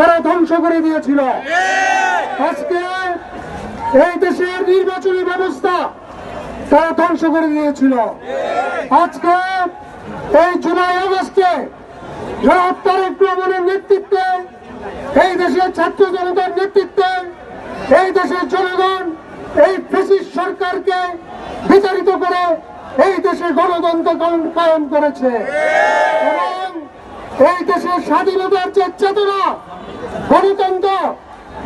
তারা ধ্বংস করে দিয়েছিল। আজকে এই দেশের নির্বাচনী ব্যবস্থা তারা ধ্বংস করে দিয়েছিল। আজকে এই জুলাই আগস্টে জনাব তারেক রহমানের নেতৃত্বে এই দেশের ছাত্র জনতার নেতৃত্বে এই দেশের জনগণ এই ফেসিস সরকারকে বিতাড়িত করে এই দেশে গণতন্ত্র কায়েম করেছে। এই দেশের স্বাধীনতার যে চেতনা, গণতন্ত্র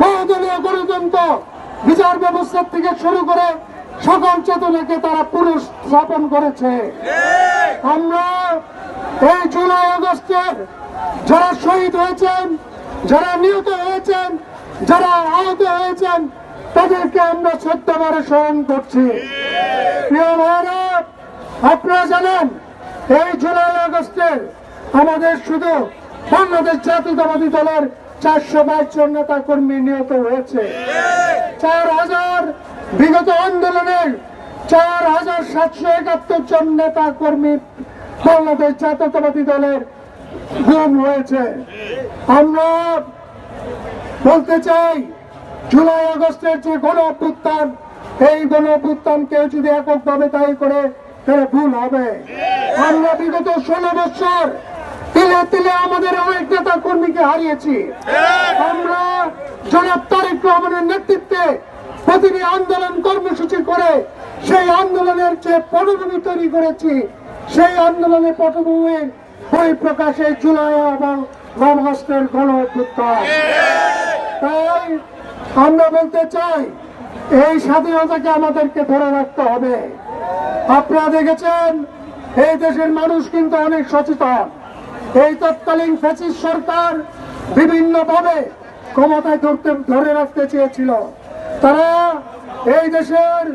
বহুদলীয় গণতন্ত্র, বিচার ব্যবস্থার থেকে শুরু করে সকল চেতনাকে তারা পুরুষ স্থাপন করেছে। আমরা এই জুলাই আগস্টের যারা শহীদ হয়েছেন, যারা নিহত হয়েছেন, যারা আহত হয়েছেন, তাদেরকে আমরা শ্রদ্ধাভরে স্মরণ করছি। আপনারা জানেন, এই জুলাই আগস্টের আমাদের শুধু বাংলাদেশ জাতীয়তাবাদী দলের চারশো বাইশ জন নেতা কর্মী নিহত হয়েছে। চার হাজার বিগত আন্দোলনের চার হাজার সাতশো একাত্তর জন নেতা কর্মী বাংলাদেশ জাতীয়তাবাদী দলের গুম হয়েছে। আমরা বলতে চাই, জুলাই আগস্টের যে গণ অভ্যুত্থান, এই গণ অভ্যুত্থান কেউ যদি এককভাবে দায়ী করে, তাহলে ভুল হবে। আমরা বিগত ষোলো বছর তিলে তিলে আমাদের অনেক নেতা কর্মীকে হারিয়েছি। আমরা জনাব তারেক রহমানের নেতৃত্বে প্রতিটি আন্দোলন কর্মসূচি করে সেই আন্দোলনের যে পটভূমি তৈরি করেছি। সেই আন্দোলনের পটভূমির বই প্রকাশে জুলাই এবং নবহাস্টের গণ তাই আমরা বলতে চাই এই স্বাধীনতাকে আমাদেরকে ধরে রাখতে হবে। আপনারা দেখেছেন এই দেশের মানুষ কিন্তু অনেক সচেতন। এই তৎকালীন ফ্যাসিস সরকার বিভিন্ন ভাবে ক্ষমতায় ধরতে, ধরে রাখতে চেয়েছিল। তারা এই দেশের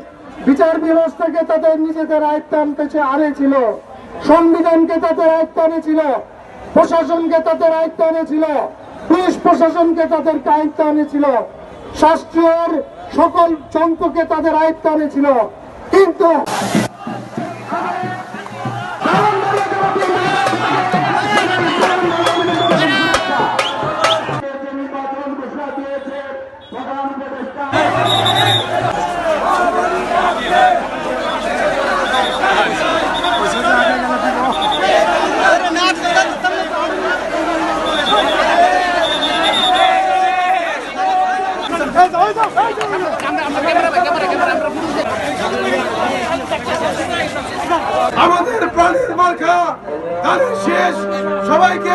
বিচার ব্যবস্থাকে তাদের নিজেদের আয়ত্তে আনতে আনেছিল সংবিধানকে তাদের আয়ত্তে আনেছিল প্রশাসনকে তাদের আয়ত্তে আনেছিল পুলিশ প্রশাসনকে তাদের আয়ত্তে আনেছিল শাস্ত্রের সকল যন্ত্রকে তাদের আয়ত্তে আনেছিল কিন্তু আমাদের প্রাণের মার্কা তাদের শেষ সবাইকে